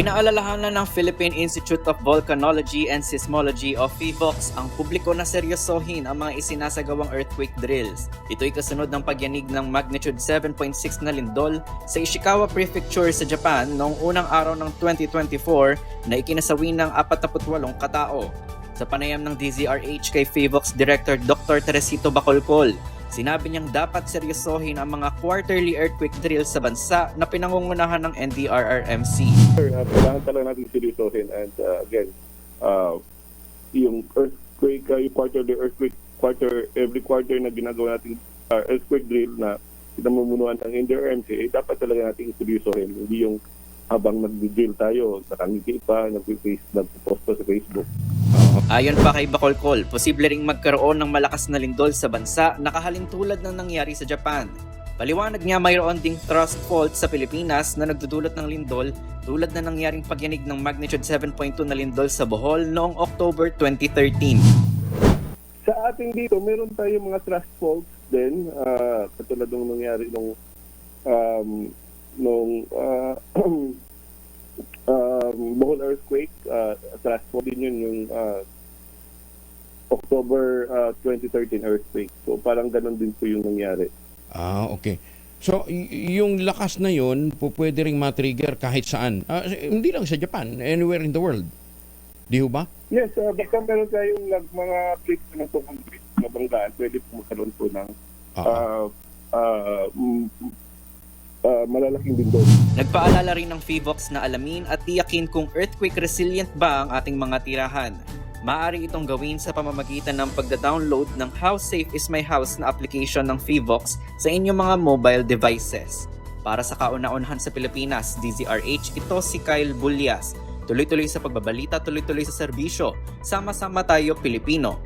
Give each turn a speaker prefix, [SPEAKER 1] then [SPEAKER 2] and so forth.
[SPEAKER 1] Pinaalalahanan ng Philippine Institute of Volcanology and Seismology o PHIVOX ang publiko na seryosohin ang mga isinasagawang earthquake drills. Ito'y kasunod ng pagyanig ng magnitude 7.6 na lindol sa Ishikawa Prefecture sa Japan noong unang araw ng 2024 na ikinasawi ng 48 katao. Sa panayam ng DZRH kay PHIVOX Director Dr. Teresito Bacolcol, Sinabi niyang dapat seryosohin ang mga quarterly earthquake drills sa bansa na pinangungunahan ng NDRRMC.
[SPEAKER 2] Uh, kailangan talaga natin seryosohin and uh, again, uh, yung earthquake, uh, yung quarterly earthquake, quarter, every quarter na ginagawa natin uh, earthquake drill na pinamumunuan ng NDRMC, eh, dapat talaga natin seryosohin. Hindi yung habang nag-drill tayo, nakangiti pa, nag-post pa sa Facebook.
[SPEAKER 1] Ayon pa kay Bacolcol, posible ring magkaroon ng malakas na lindol sa bansa na kahalin tulad ng nangyari sa Japan. Paliwanag niya mayroon ding thrust fault sa Pilipinas na nagdudulot ng lindol tulad na nangyaring pagyanig ng magnitude 7.2 na lindol sa Bohol noong October 2013.
[SPEAKER 2] Sa ating dito, meron tayong mga thrust faults din, uh, katulad ng nangyari nung um, nung uh, um, Bohol earthquake, uh, thrust fault din yun yung uh, October uh, 2013 earthquake. So parang ganun din po yung nangyari.
[SPEAKER 3] Ah, okay. So, y- yung lakas na yun, po pwede ring matrigger kahit saan. Ah, hindi lang sa Japan, anywhere in the world. Di ho ba?
[SPEAKER 2] Yes, uh, basta meron tayong lag, mga plates na tukong na banggaan, pwede po magkaroon po ng
[SPEAKER 3] Ah,
[SPEAKER 2] uh, uh, mm, uh, malalaking lindol.
[SPEAKER 1] Nagpaalala rin ng PHIVOX na alamin at tiyakin kung earthquake resilient ba ang ating mga tirahan. Maaari itong gawin sa pamamagitan ng pagda-download ng How Safe is My House na application ng PHIVOX sa inyong mga mobile devices. Para sa kauna-unahan sa Pilipinas, DZRH, ito si Kyle Bulyas. Tuloy-tuloy sa pagbabalita, tuloy-tuloy sa serbisyo. Sama-sama tayo Pilipino.